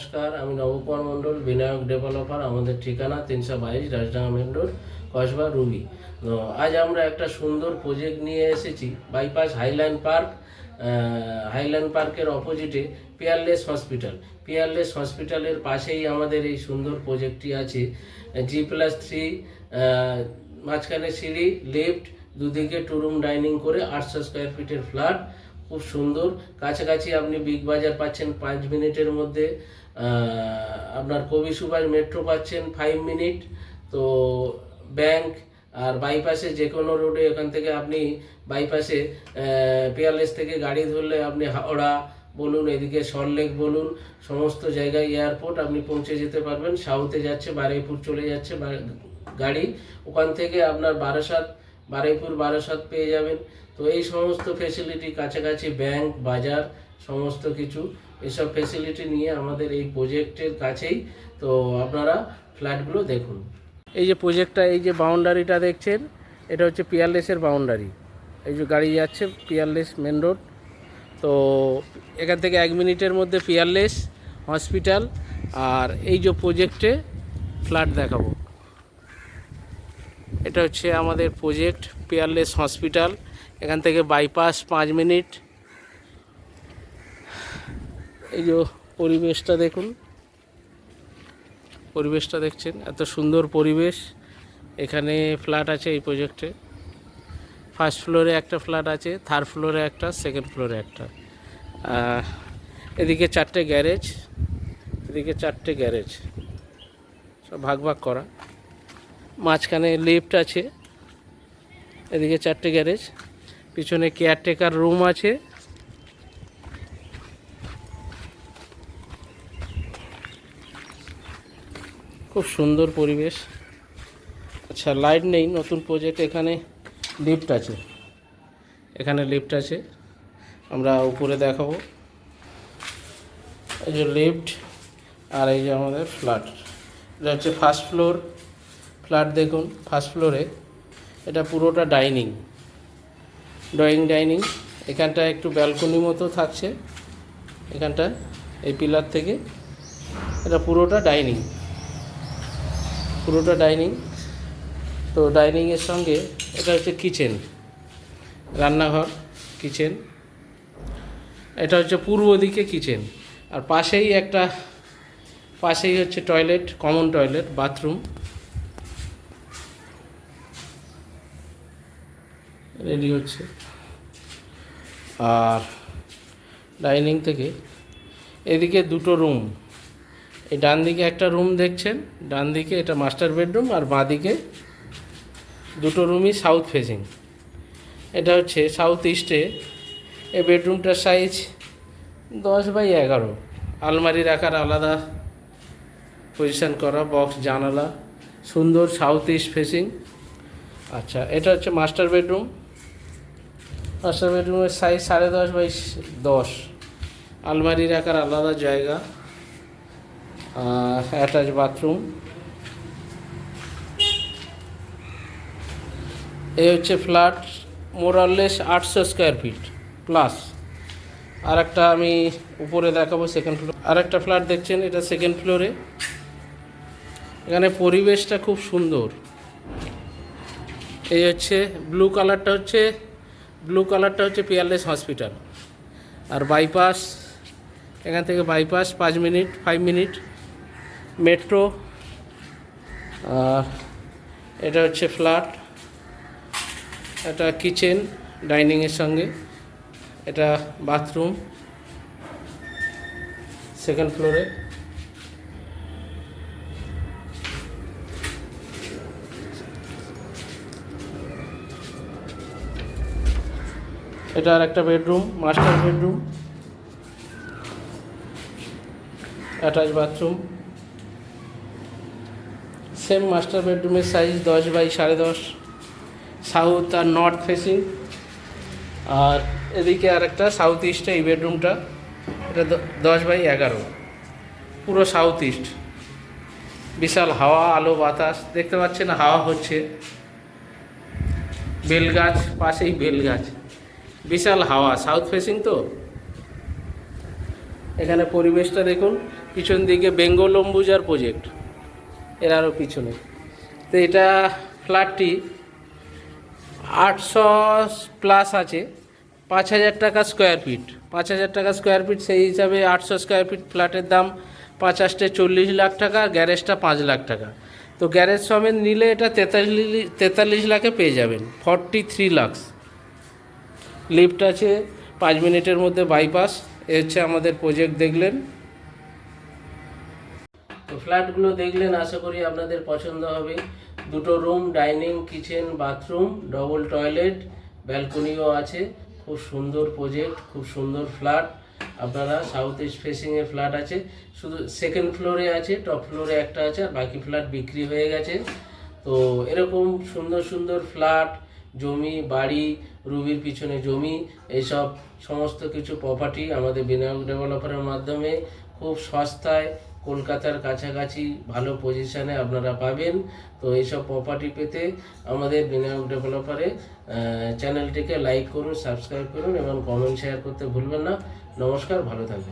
নমস্কার, আমি নবকুমার মণ্ডল, বিনায়ক ডেভেলপার আমাদের ঠিকানা তিনশো বাইশ Rajdanga main road, Kasba, Ruby. আজ আমরা একটা সুন্দর প্রজেক্ট নিয়ে এসেছি বাইপাস হাইল্যান্ড পার্ক হাইল্যান্ড পার্কের অপোজিটে পিয়ারলেস হসপিটাল পিয়ারলেস হসপিটালের পাশেই আমাদের এই সুন্দর প্রজেক্টটি আছে জি প্লাস থ্রি মাঝখানে সিঁড়ি লিফট দুদিকে টু রুম ডাইনিং করে আটশো স্কোয়ার ফিটের ফ্ল্যাট খুব সুন্দর। কাছাকাছি আপনি বিগ বাজার পাচ্ছেন পাঁচ মিনিটের মধ্যে। আপনার কবি সুভাষ মেট্রো পাচ্ছেন ফাইভ মিনিট তো ব্যাংক আর বাইপাসে যে কোনো রোডে এখান থেকে আপনি বাইপাসে পিয়ারলেস থেকে গাড়ি ধরলে আপনি হাওড়া বলুন, এদিকে সল্টলেক বলুন, সমস্ত জায়গায় এয়ারপোর্ট আপনি পৌঁছে যেতে পারবেন। সাউথে যাচ্ছে, বারুইপুর চলে যাচ্ছে গাড়ি। ওখান থেকে আপনার বারাসাত, বারুইপুর বারাসাত পেয়ে যাবেন। তো এই সমস্ত ফেসিলিটি কাছাকাছি ব্যাংক বাজার, সমস্ত কিছু, এসব ফেসিলিটি নিয়ে আমাদের এই প্রজেক্টের কাছেই। তো আপনারা ফ্ল্যাটগুলো দেখুন। এই যে প্রজেক্টটা এই যে বাউন্ডারিটা দেখছেন, এটা হচ্ছে পিয়ারলেসের বাউন্ডারি এই যে গাড়ি যাচ্ছে পিয়ারলেস মেন রোড তো এখান থেকে এক মিনিটের মধ্যে পিয়ারলেস হসপিটাল আর এই যে প্রজেক্টে ফ্ল্যাট দেখাবো। এটা হচ্ছে আমাদের প্রজেক্ট পিয়ারলেস হসপিটাল এখান থেকে বাইপাস পাঁচ মিনিট। এই যে পরিবেশটা দেখুন। পরিবেশটা দেখছেন, এত সুন্দর পরিবেশ। এখানে ফ্ল্যাট আছে এই প্রজেক্টে ফার্স্ট ফ্লোরে একটা ফ্ল্যাট আছে থার্ড ফ্লোরে একটা সেকেন্ড ফ্লোরে একটা। এদিকে চারটে গ্যারেজ এদিকে চারটে গ্যারেজ সব ভাগ ভাগ করা। মাঝখানে লিফট আছে, এদিকে চারটে গ্যারেজ পিছনে কেয়ারটেকার রুম আছে। খুব সুন্দর পরিবেশ। আচ্ছা লাইট নেই, নতুন প্রজেক্ট এখানে লিফট আছে। এখানে লিফট আছে। আমরা উপরে দেখাবো। এই যে লিফট আর এই যে আমাদের ফ্ল্যাট এটা হচ্ছে ফার্স্ট ফ্লোর ফ্ল্যাট দেখুন ফার্স্ট ফ্লোরে এটা পুরোটা ডাইনিং ড্রয়িং ডাইনিং এখানটা একটু ব্যালকনি মতো থাকছে। এখানটা, এই পিলার থেকে। এটা পুরোটা ডাইনিং পুরোটা ডাইনিং তো ডাইনিংয়ের সঙ্গে এটা হচ্ছে কিচেন রান্নাঘর কিচেন এটা হচ্ছে পূর্ব দিকে কিচেন আর পাশেই একটা, পাশেই হচ্ছে toilet common toilet bathroom ready হচ্ছে। আর ডাইনিং থেকে এদিকে দুটো রুম। এই ডান দিকে একটা রুম দেখছেন, ডান দিকে এটা মাস্টার বেডরুম আর বাঁ দিকে দুটো রুমই সাউথ ফেসিং এটা হচ্ছে সাউথ ইস্টে এই বেডরুমটার সাইজ দশ বাই এগারো। আলমারি রাখার আলাদা পজিশন করা বক্স জানালা, সুন্দর সাউথ ইস্ট ফেসিং আচ্ছা এটা হচ্ছে মাস্টার বেডরুম। মাস্টার বেডরুমের সাইজ সাড়ে দশ বাই দশ। আলমারি রাখার আলাদা জায়গা। অ্যাটাচ বাথরুম এই হচ্ছে ফ্ল্যাট মোরাললেস আটশো স্কোয়ার ফিট প্লাস আর একটা আমি উপরে দেখাবো সেকেন্ড ফ্লোর আর একটা ফ্ল্যাট দেখছেন, এটা সেকেন্ড ফ্লোরে এখানে পরিবেশটা খুব সুন্দর। এই হচ্ছে ব্লু কালারটা হচ্ছে ব্লু কালারটা হচ্ছে পিয়ারলেস হসপিটাল আর বাইপাস এখান থেকে বাইপাস পাঁচ মিনিট ফাইভ মিনিট মেট্রো আর এটা হচ্ছে ফ্ল্যাট এটা কিচেন ডাইনিংয়ের সঙ্গে, এটা বাথরুম সেকেন্ড ফ্লোরে এটা আর একটা bedroom master bedroom attach bathroom same master বেডরুমের সাইজ দশ বাই সাড়ে দশ। সাউথ আর নর্থ ফেসিং আর এদিকে আর একটা সাউথ ইস্টে এই বেডরুমটা এটা দশ বাই এগারো। পুরো সাউথ ইস্ট বিশাল হাওয়া, আলো, বাতাস। দেখতে পাচ্ছেন হাওয়া হচ্ছে। বেলগাছ, পাশেই বেলগাছ। বিশাল হাওয়া সাউথ ফেসিং তো? এখানে পরিবেশটা দেখুন, পিছন দিকে বেঙ্গল অম্বুজার প্রজেক্ট এর আরও পিছনে। তো এটা ফ্ল্যাটটি আটশো প্লাস আছে, পাঁচ হাজার টাকা স্কোয়ার ফিট পাঁচ হাজার টাকা স্কোয়ার ফিট সেই হিসাবে আটশো স্কোয়ার ফিট ফ্ল্যাটের দাম পাঁচাশটে চল্লিশ লাখ টাকা আর গ্যারেজটা পাঁচ লাখ টাকা। তো গ্যারেজ সমেত নিলে এটা তেতাল্লিশ তেতাল্লিশ লাখে পেয়ে যাবেন ফর্টি থ্রি লাখস লিফট আছে, পাঁচ মিনিটের মধ্যে বাইপাস এ হচ্ছে আমাদের প্রজেক্ট দেখলেন। তো ফ্ল্যাটগুলো দেখলেন, আশা করি আপনাদের পছন্দ হবে। দুটো room dining kitchen bathroom double toilet ব্যালকনিও আছে। খুব সুন্দর প্রজেক্ট খুব সুন্দর ফ্ল্যাট আপনারা সাউথ ইস্ট ফেসিংয়ে ফ্ল্যাট আছে। শুধু সেকেন্ড ফ্লোরে আছে টপ ফ্লোরে একটা আছে, আর বাকি ফ্ল্যাট বিক্রি হয়ে গেছে। তো এরকম সুন্দর সুন্দর ফ্ল্যাট জমি, বাড়ি, রুবির পিছনে জমি এইসব সমস্ত কিছু প্রপার্টি আমাদের বিনায়ক ডেভেলপারের মাধ্যমে খুব সস্তায় কলকাতার কাছাকাছি ভালো পজিশানে আপনারা পাবেন। তো এইসব প্রপার্টি পেতে আমাদের বিনায়ক ডেভেলপারে চ্যানেলটিকে লাইক করুন সাবস্ক্রাইব করুন এবং কমেন্ট শেয়ার করতে ভুলবেন না। নমস্কার, ভালো থাকবেন।